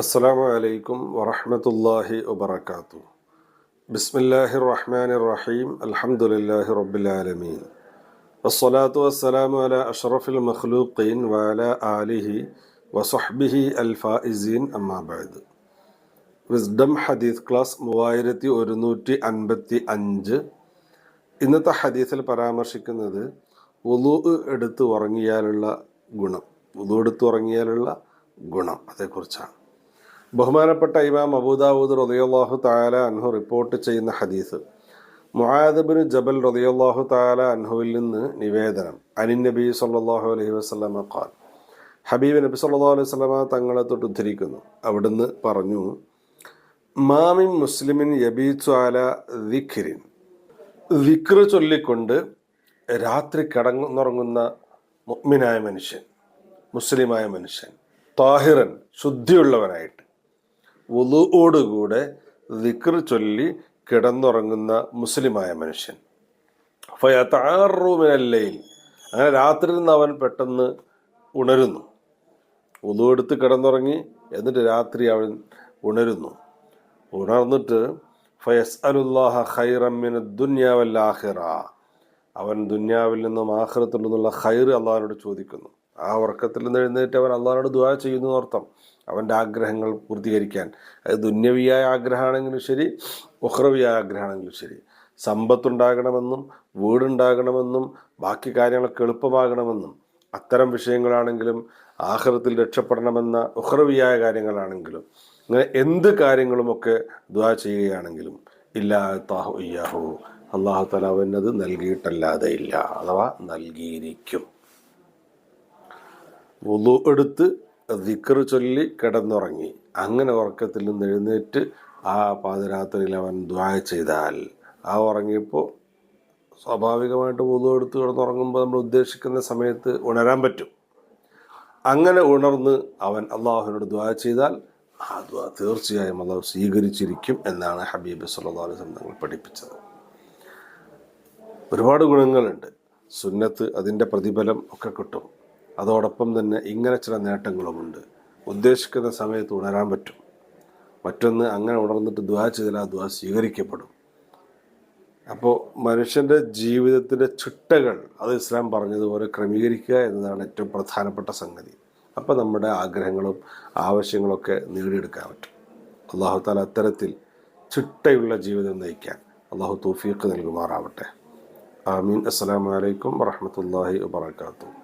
അസ്സാം വലൈക്കും വറഹമത്തല്ലാഹി വബർക്കാത്തു ബിസ്മില്ലാഹി റഹ്മാൻ റഹീം അലഹമുല്ലാഹി റബ്ബുലാലമീൻ വസ്സലാത്തു വസ്സലാമു അല അഷറഫുൽ മഖ്ലൂഖീൻ വാല ആലിഹി വസഹ്ബിഹി അൽ ഫായിസീൻ അമ്മാബാദ് വിസ്ഡം ഹദീസ് ക്ലാസ് മൂവായിരത്തി ഒരുന്നൂറ്റി അൻപത്തി അഞ്ച്. ഇന്നത്തെ ഹദീസിൽ പരാമർശിക്കുന്നത് ഉലു എടുത്ത് ഉറങ്ങിയാലുള്ള ഗുണം. ഉറങ്ങിയാലുള്ള ഗുണം അതേക്കുറിച്ചാണ്. ബഹുമാനപ്പെട്ട ഇമാം അബൂദാവൂദ് റളിയല്ലാഹു താല അൻഹു റിപ്പോർട്ട് ചെയ്യുന്ന ഹദീസ് മുആദബിന് ജബൽ റളിയല്ലാഹു താല അൻഹുവിൽ നിന്ന് നിവേദനം. അനിൻ നബി സല്ലല്ലാഹു അലൈഹി വസ്ലമ ഖാൻ ഹബീബ് നബി സല്ലല്ലാഹു അലൈഹി വസല്ലമ തങ്ങളെ തൊട്ട് ഉദ്ധരിക്കുന്നു. അവിടുന്ന് പറഞ്ഞു മാമിൻ മുസ്ലിമിൻ യബീച്ചു അല ദിഖിരിൻ. വിക്ര ചൊല്ലിക്കൊണ്ട് രാത്രി കടങ്ങുന്നുറങ്ങുന്ന മുഗ്മിനായ മനുഷ്യൻ. മുസ്ലിമായ മനുഷ്യൻ താഹിറൻ ശുദ്ധിയുള്ളവനായിട്ട് വുളുവോടുകൂടെ ദിക്ർ ചൊല്ലി കിടന്നുറങ്ങുന്ന മുസ്ലിമായ മനുഷ്യൻ. ഫയത്താറൂമിനല്ലയിൽ അങ്ങനെ രാത്രി നിന്ന് അവൻ പെട്ടെന്ന് ഉണരുന്നു. ഉളു എടുത്ത് കിടന്നുറങ്ങി എന്നിട്ട് രാത്രി അവൻ ഉണരുന്നു. ഉണർന്നിട്ട് ഫയസ് അലുല്ലാഹ ഖൈറമ്മിന് ദുന്യാവല്ലാഹിറ അവൻ ദുന്യാവിൽ നിന്നും ആഹ്റത്തിൽ നിന്നുള്ള ഖൈർ അള്ളാഹിനോട് ചോദിക്കുന്നു. ആ ഉറക്കത്തിൽ നിന്ന് എഴുന്നേറ്റ് അവൻ അള്ളാഹിനോട് ദുവാ ചെയ്യുന്നു അർത്ഥം അവന്റെ ആഗ്രഹങ്ങൾ പൂർത്തീകരിക്കാൻ. അത് ദുന്യവിയായ ആഗ്രഹമാണെങ്കിലും ശരി ഉഹ്രവിയായ ആഗ്രഹമാണെങ്കിലും ശരി. സമ്പത്തുണ്ടാകണമെന്നും വീടുണ്ടാകണമെന്നും ബാക്കി കാര്യങ്ങളൊക്കെ എളുപ്പമാകണമെന്നും അത്തരം വിഷയങ്ങളാണെങ്കിലും ആഹ്റത്തിൽ രക്ഷപ്പെടണമെന്ന ഉഹ്രവിയായ കാര്യങ്ങളാണെങ്കിലും അങ്ങനെ എന്ത് കാര്യങ്ങളുമൊക്കെ ദ്വാ ചെയ്യുകയാണെങ്കിലും ഇല്ലാ താഹു അള്ളാഹു തല അവനത് നൽകിയിട്ടല്ലാതെ ഇല്ല. അഥവാ നൽകിയിരിക്കും. വുളു എടുത്ത് ദിക്കറ് ചൊല്ലി കിടന്നുറങ്ങി. അങ്ങനെ ഉറക്കത്തിൽ നിന്ന് എഴുന്നേറ്റ് ആ പാതിരാത്രിയിൽ അവൻ ദ്വായ ചെയ്താൽ. ആ ഉറങ്ങിയപ്പോൾ സ്വാഭാവികമായിട്ട് വുളു എടുത്ത് കിടന്നുറങ്ങുമ്പോൾ നമ്മൾ ഉദ്ദേശിക്കുന്ന സമയത്ത് ഉണരാൻ പറ്റും. അങ്ങനെ ഉണർന്ന് അവൻ അള്ളാഹുവിനോട് ദ്വായ ചെയ്താൽ ആ ദ്വാ തീർച്ചയായും അള്ളാഹു സ്വീകരിച്ചിരിക്കും എന്നാണ് ഹബീബ് സല്ലാ അലൈഹി തങ്ങൾ പഠിപ്പിച്ചത്. ഒരുപാട് ഗുണങ്ങളുണ്ട്. സുന്നത്ത് അതിന്റെ പ്രതിഫലം ഒക്കെ കിട്ടും. അതോടൊപ്പം തന്നെ ഇങ്ങനെ ചില നേട്ടങ്ങളുമുണ്ട്. ഉദ്ദേശിക്കുന്ന സമയത്ത് ഉണരാൻ പറ്റും. മറ്റൊന്ന് അങ്ങനെ ഉണർന്നിട്ട് ദ്വാ ചെയ്താൽ ആ ദ്വാ സ്വീകരിക്കപ്പെടും. അപ്പോൾ മനുഷ്യന്റെ ജീവിതത്തിന്റെ ചിട്ടകൾ അത് ഇസ്ലാം പറഞ്ഞതുപോലെ ക്രമീകരിക്കുക എന്നതാണ് ഏറ്റവും പ്രധാനപ്പെട്ട സംഗതി. അപ്പോൾ നമ്മുടെ ആഗ്രഹങ്ങളും ആവശ്യങ്ങളൊക്കെ നേടിയെടുക്കാൻ പറ്റും. അള്ളാഹു താല അത്തരത്തിൽ ചിട്ടയുള്ള ജീവിതം നയിക്കാൻ അള്ളാഹു തൗഫീഖ് നൽകുമാറാവട്ടെ. ആമീൻ. അസ്സലാമലൈക്കും വറഹമത്തല്ലാഹി വാത്തു